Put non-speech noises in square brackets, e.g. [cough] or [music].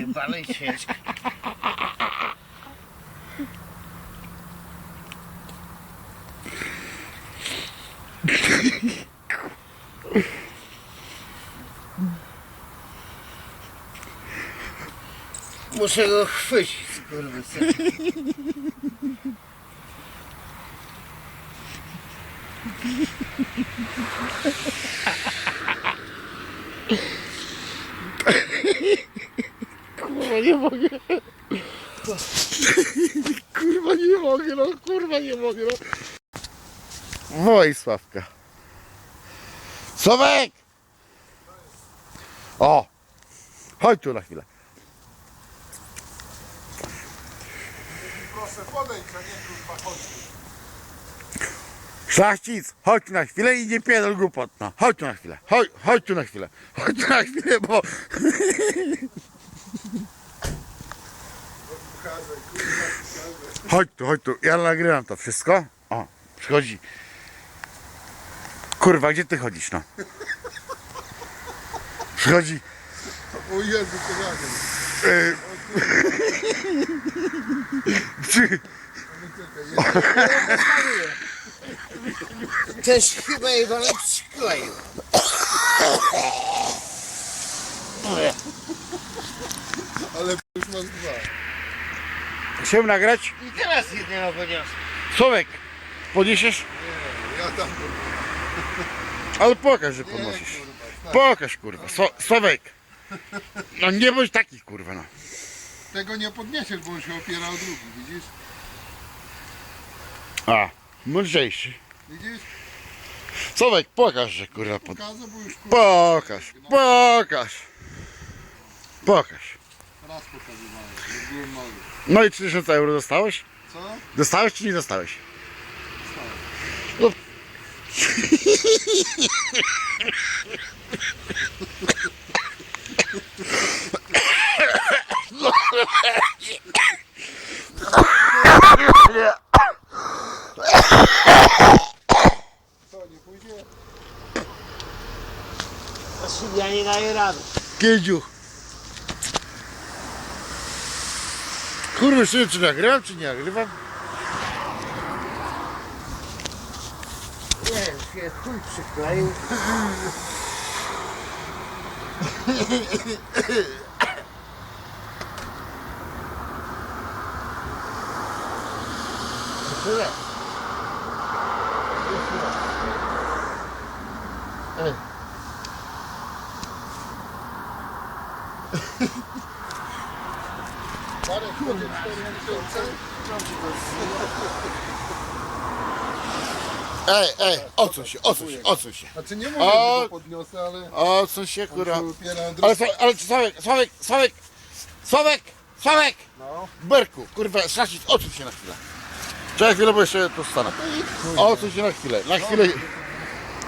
jebanej ciężko. Muszę go chwycić, skurwysyn. Kurwa nie mogę. [laughs] Kurwa nie mogę, no kurwa nie mogę, no. Wojsławka. Słowek! O! Chodź tu na chwilę. Proszę podejdź, a nie kurwa chodź. Szlachcic, chodź tu na chwilę i nie pierdol głupot, no. Chodź tu na chwilę, chodź, chodź tu na chwilę. Chodź tu na chwilę, bo... [laughs] Chodź tu, chodź tu, ja nagrywam to wszystko. O, przychodzi. Kurwa, gdzie ty chodzisz, no? Przychodzi. O Jezu, to razem. Yy, czy, Też chyba jebanej przykleił. Ale już mam dwa. Chciałem nagrać? I teraz jednego poniosę. Słowek, podniesiesz? Ja tam Ale pokaż, że nie, podnosisz. Tak. Pokaż, kurwa. So, Słowek. No nie bądź taki, kurwa, no. Tego nie podniesiesz, bo on się opiera o drugi, widzisz? A, mądrzejszy. Widzisz? Słowek, pokaż, że kurwa pod... Pokażę, bo już kurwa Pokaż, pokaż. Pokaż. Raz pokazywałem, jak byłem mały. No i 3000 euro dostałeś? Co? Dostałeś czy nie dostałeś? Stałem. Co, nie pójdzie? Ja nie daję rady. Kiedziu. Kurwa, jeszcze nie wiem, czy nagrywam, czy nie nagrywam? Nie wiem, się chuj przykleił. Tyle. Marek, będzie 4000? Ej, ej, odsuń się, odsuń się, odsuń się. Znaczy nie mówię, O! że go podniosę, ale Odsuń się, kurwa. Ale. Sła- ale Sławek, Sławek, Sławek, Sławek, Sławek, No. Berku, kurwa, szlachcic, odsuń się na chwilę. Czekaj chwilę, bo jeszcze tu stanę. Odsuń się na chwilę, na chwilę.